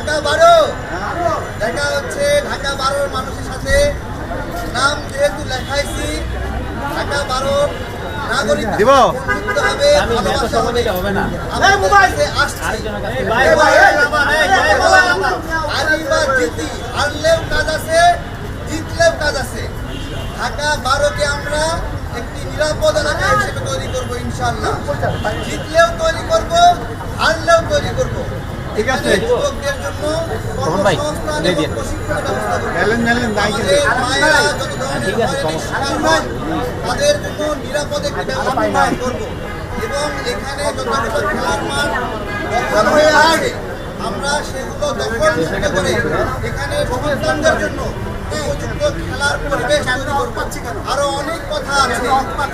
ঢাকা বারো। দেখা হচ্ছে ঢাকা বারোর মানুষের সাথে। নাম যেহেতু লেখাইছি ঢাকা বারোর নাগরিক হবে হবে। হবে না। আমাদের কাছে আসছে। হারি বা জিতি হারলেও কাজ আছে জিতলেও কাজ আছে। ঢাকা বারোকে আমরা একটি নিরাপদ এলাকা হিসেবে তৈরি করব ইনশাল্লাহ জিতলেও তৈরি করব হারলেও তৈরি করব ঠিক আছে। যুবকদের জন্য তখন ভাই, দিয়ে দিন। মেলেন মেলেন কিন্তু ঠিক আছে, তাদের জন্য নিরাপদে একটি ব্যবস্থা করব। এবং এখানে যতগুলো খেলার মাঠ দখল হয়ে আছে আমরা সেগুলো দখল করে এখানে সন্তানদের জন্য খেলার পরিবেশ তৈরি করব আরও অনেক কথা আছে।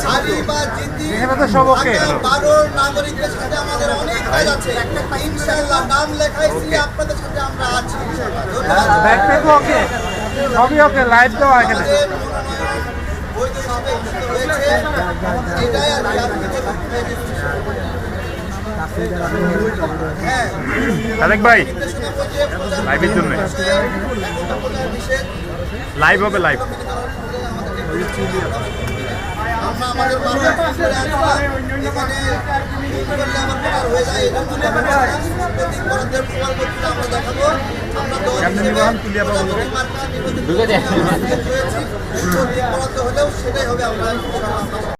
হারি বা জিতি বারোর নাগরিকদের সাথে আমাদের অনেক কাজ আছে। ইনশাআল্লাহ নাম লেখাইছি আপনাদের সাথে আমরা আছি। Backpack okay. সবই ওকে লাইভ দেওয়া এখানে। এটাই আর কি আর কিছু বক্তব্য নেই। হ্যাঁ। ভাই লাইভের জন্য। লাইভ হবে লাইভ সেটাই হবে আমরা